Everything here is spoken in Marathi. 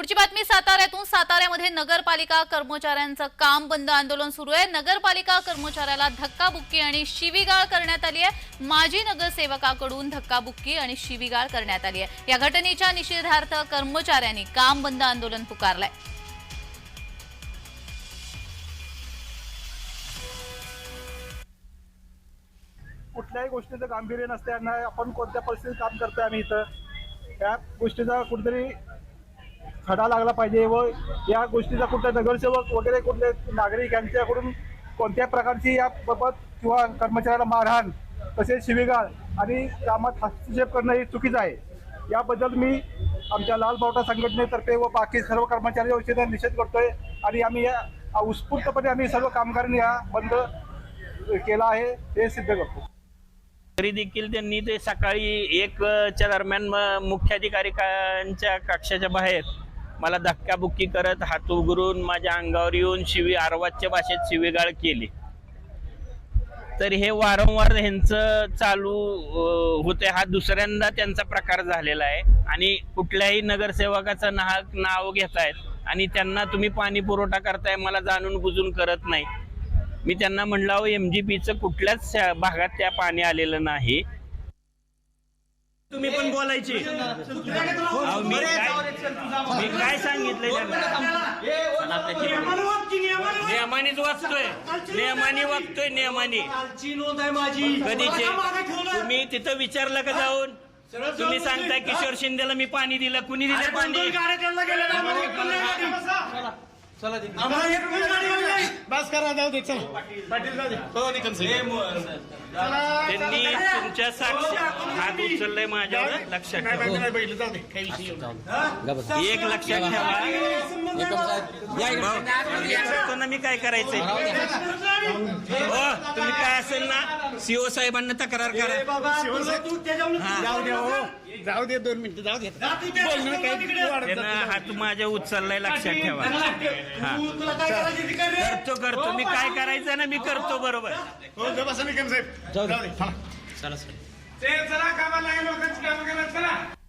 पुढची बातमी साताऱ्यातून. साताऱ्यामध्ये नगरपालिका कर्मचाऱ्यांचं काम बंद आंदोलन सुरू आहे. नगरपालिका कर्मचाऱ्याला धक्काबुक्की आणि शिवीगाळ करण्यात आली आहे. माजी नगरसेवकाकडून धक्काबुक्की आणि शिवीगाळ करण्यात आली आहे. या घटनेच्या निषेधार्थ कर्मचाऱ्यांनी काम बंद आंदोलन पुकारलंय. कुठल्याही गोष्टीचं गांभीर्य नसताना आपण कोणत्या परिस्थितीत काम करतोय आम्ही इथं? त्या गोष्टीचा कुठेतरी खडा लागला पाहिजे व या गोष्टीचा कुठल्या नगरसेवक वगैरे कुठले नागरिक यांच्याकडून कोणत्या प्रकारची याबाबत किंवा कर्मचाऱ्याला मारहाण तसेच शिवीगाळ आणि कामात हस्तक्षेप करणं हे चुकीचं आहे. याबद्दल मी आमच्या लाल बावटा संघटनेतर्फे व बाकी सर्व कर्मचारी वतीने निषेध करतोय आणि आम्ही या उत्स्फूर्तपणे आम्ही सर्व कामगारांनी हा बंद केला आहे हे सिद्ध करतो. तरी देखील त्यांनी ते सकाळी एकच्या दरम्यान म- कक्षाच्या बाहेर मला धक्काबुक्की करत हात उघडून माझ्या अंगावर येऊन शिवी आरवाच्या भाषेत शिवीगाळ केली. तर हे वारंवार ह्यांचं चालू होते हा दुसऱ्यांदा त्यांचा प्रकार झालेला आहे. आणि कुठल्याही नगरसेवकाचं नाहक नाव घेतायत आणि त्यांना तुम्ही पाणी पुरवठा करताय मला जाणून बुजून करत नाही. मी त्यांना म्हणलं अहो एम जी पीचं कुठल्याच भागात त्या पाणी आलेलं नाही. तुम्ही पण बोलायची. अहो, मी काय मी काय सांगितलंय त्यांना? नियमानेच वाचतोय. नियमाने वागतोय नियमाने कधीचे? तुम्ही तिथं विचारलं का जाऊन? तुम्ही सांगताय किशोर शिंदेला मी पाणी दिलं. कुणी दिलं पाणी? बस करा जाऊ दे चल. पाटील जाऊ दे. हो निकन त्यांनी तुमच्या साक्ष हात उचललाय माझ्यावर लक्षात ठेवा. नाही बैल जाऊ दे. काही विषय नाही. एक लक्षात ठेवा. ना मी काय करायचंय हो तुम्ही काय असेल ना सीओ साहेबांना तक्रार करा. जाऊ दे हो. जाऊ दे दोन मिनिटं जाऊ दे. बोलणं काही वाढत त्यानं हात माझ्या उचललाय लक्षात ठेवा. हा. करतो करतो. मी काय करायचं ना मी करतो बरोबर. हो जा बसा निकम साहेब. जाऊ दे. चला. चला ते चला कामाला आहे लोकांची कामं करा चला.